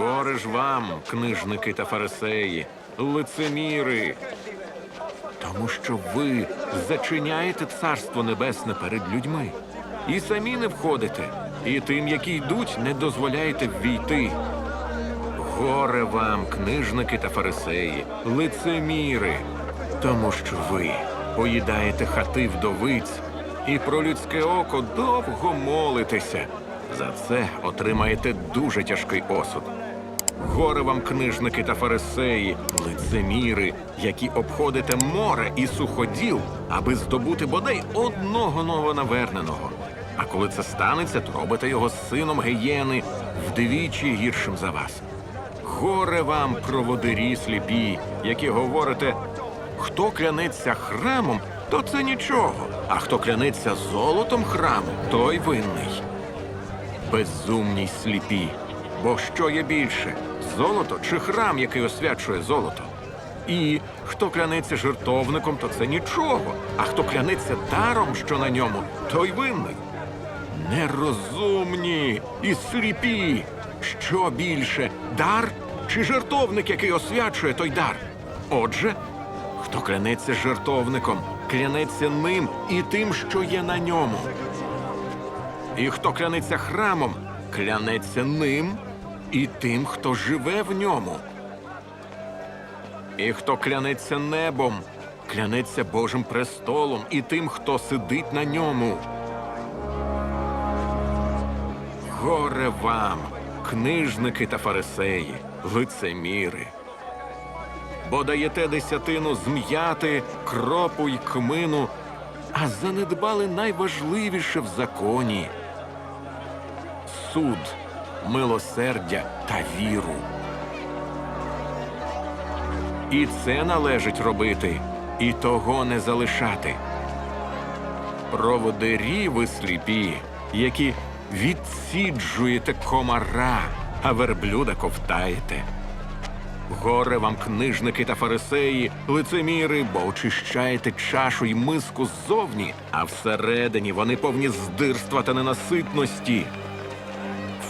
Горе ж вам, книжники та фарисеї, лицеміри. Тому що ви зачиняєте царство небесне перед людьми, і самі не входите, і тим, які йдуть, не дозволяєте ввійти. Горе вам, книжники та фарисеї, лицеміри, тому що ви поїдаєте хати вдовиць і про людське око довго молитеся. За це отримаєте дуже тяжкий осуд. Горе вам, книжники та фарисеї, лицеміри, які обходите море і суходіл, аби здобути бодай одного новонаверненого. А коли це станеться, то робите його сином гієни вдвічі гіршим за вас. Горе вам, проводирі сліпі, які говорите, хто клянеться храмом, то це нічого, а хто клянеться золотом храму, той винний. Безумні й сліпі. Бо що є більше золото чи храм, який освячує золото? І хто клянеться жертовником, то це нічого, а хто клянеться даром, що на ньому, той винний. Нерозумні і сліпі. Що більше дар чи жертовник, який освячує той дар? Отже, хто клянеться жертовником, клянеться ним і тим, що є на ньому. І хто клянеться храмом, клянеться ним і тим, хто живе в ньому. І хто клянеться небом, клянеться Божим престолом і тим, хто сидить на ньому. Горе вам, книжники та фарисеї, лицеміри. Бо даєте десятину зм'яти, кропу й кмину, а занедбали найважливіше в законі суд, милосердя та віру. І це належить робити, і того не залишати. Проводирі ви сліпі, які відсіджуєте комара, а верблюда ковтаєте. Горе вам, книжники та фарисеї, лицеміри, бо очищаєте чашу й миску ззовні, а всередині вони повні здирства та ненаситності.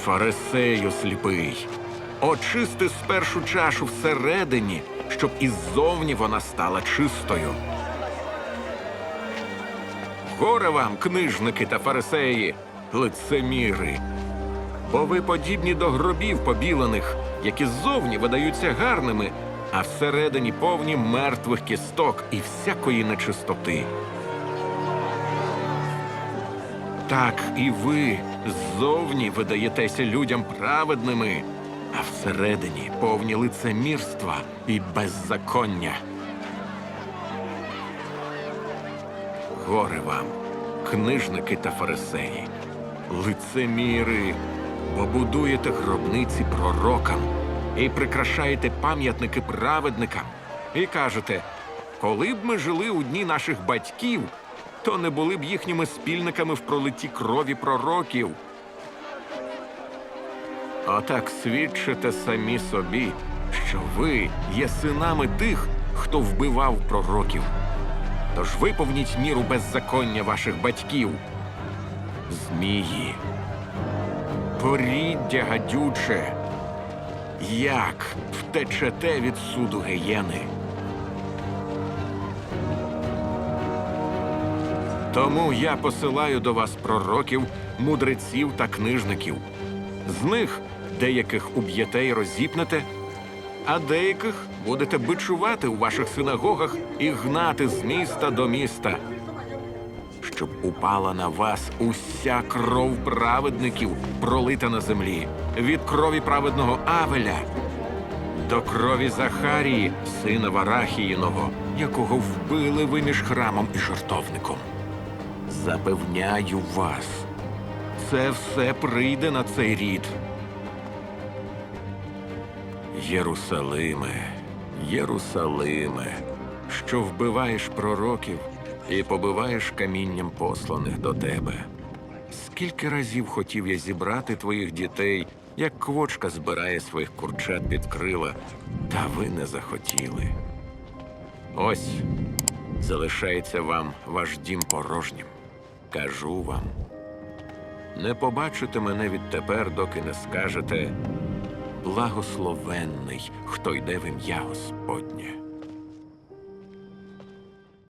Фарисею сліпий, очисти спершу чашу всередині, щоб іззовні вона стала чистою. Горе вам, книжники та фарисеї, лицеміри, бо ви подібні до гробів побілених, які ззовні видаються гарними, а всередині повні мертвих кісток і всякої нечистоти. Так і ви ззовні видаєтеся людям праведними, а всередині повні лицемірства і беззаконня. Горе вам, книжники та фарисеї, лицеміри, бо будуєте гробниці пророкам і прикрашаєте пам'ятники праведникам, і кажете, коли б ми жили у дні наших батьків, то не були б їхніми спільниками в пролитті крові пророків. Отак свідчите самі собі, що ви є синами тих, хто вбивав пророків. Тож виповніть міру беззаконня ваших батьків. Змії, поріддя гадюче, як втечете від суду гієни. Тому я посилаю до вас пророків, мудреців та книжників. З них деяких уб'єте й розіпнете, а деяких будете бичувати у ваших синагогах і гнати з міста до міста, щоб упала на вас уся кров праведників, пролита на землі, від крові праведного Авеля до крові Захарії, сина Варахіїного, якого вбили ви між храмом і жертовником. Запевняю вас, це все прийде на цей рід. Єрусалиме, Єрусалиме, що вбиваєш пророків і побиваєш камінням посланих до тебе. Скільки разів хотів я зібрати твоїх дітей, як квочка збирає своїх курчат під крила, та ви не захотіли. Ось залишається вам ваш дім порожнім. Кажу вам. Не побачите мене відтепер, доки не скажете Благословенний, хто йде в ім'я Господнє.